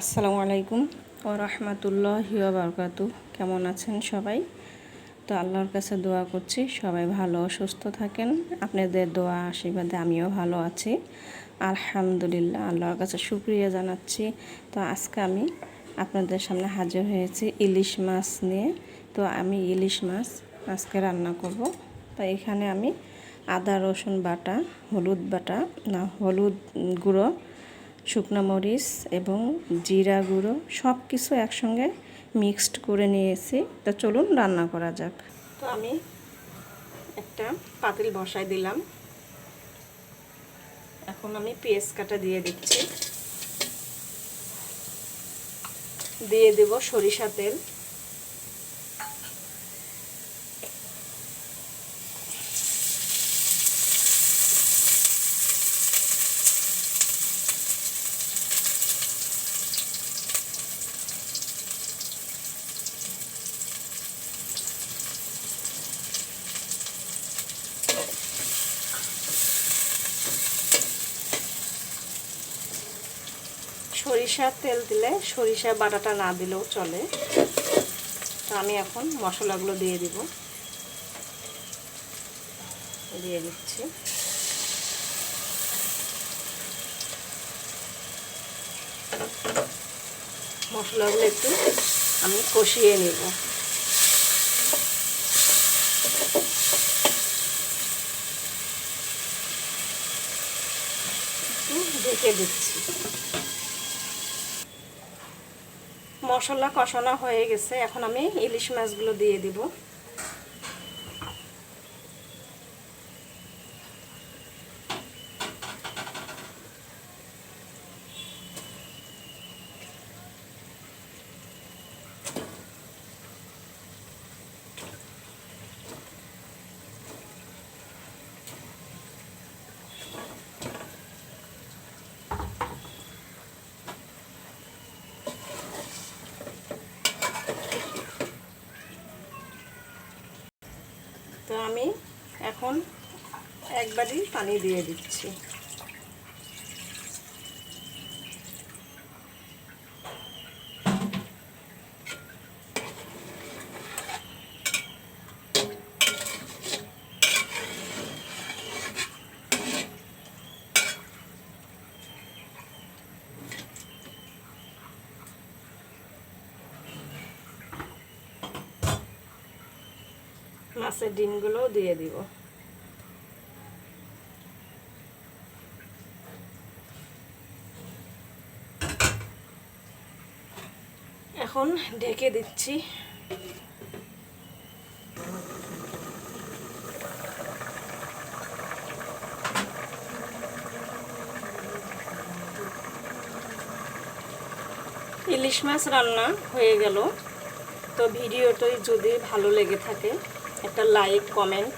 আসসালামু আলাইকুম। ও রহমতুল্লাহ বারকাত। কেমন আছেন সবাই? তো আল্লাহর কাছে দোয়া করছি, সবাই ভালো, সুস্থ থাকেন। আপনাদের দোয়া আশীর্বাদে আমিও ভালো আছি। আলহামদুলিল্লাহ, আল্লাহর কাছে শুক্রিয়া জানাচ্ছি। তো আজকে আমি আপনাদের সামনে হাজির হয়েছি ইলিশ মাছ নিয়ে। তো আমি ইলিশ মাছ আজকে রান্না করব। তো এখানে আমি আদা, রসুন বাটা, হলুদ বাটা, না, হলুদ গুঁড়ো শুকনো মরিচ এবং জিরা গুঁড়ো সব কিছু একসঙ্গে মিক্সড করে নিয়েছি। তা চলুন রান্না করা যাক। তো আমি একটা পাতিল বসাই দিলাম। এখন আমি পেঁয়াজ কাটা দিয়ে দিচ্ছি। দিয়ে দেব সরিষা তেল। সরিষার তেল দিলে সরিষা বাটাটা না দিলেও চলে। তো আমি এখন মশলাগুলো দিয়ে দিব। দিয়ে দিচ্ছি। মশলাগুলো একটু আমি কষিয়ে নেব। ঢেকে দিচ্ছি। মশলা কষানো হয়ে গেছে এখন আমি ইলিশ মাছগুলো দিয়ে দিব। তো আমি এখন একবারই পানি দিয়ে দিচ্ছি। মাছের ডিমগুলোও দিয়ে দিব। এখন ঢেকে দিচ্ছি। ইলিশ মাছ রান্না হয়ে গেল। তো ভিডিওটি যদি ভালো লেগে থাকে একটা লাইক কমেন্ট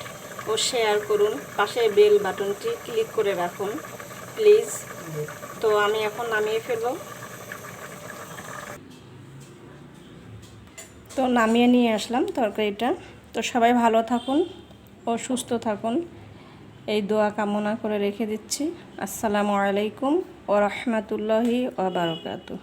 ও শেয়ার করুন। পাশে বেল বাটনটি ক্লিক করে রাখুন প্লিজ তো আমি এখন নামিয়ে ফেলব। তো নামিয়ে নিয়ে আসলাম তরকারিটা। তো সবাই ভালো থাকুন ও সুস্থ থাকুন। এই দোয়া কামনা করে রেখে দিচ্ছি। আসসালামু আলাইকুম ও রহমতুল্লাহি ও বারকাতু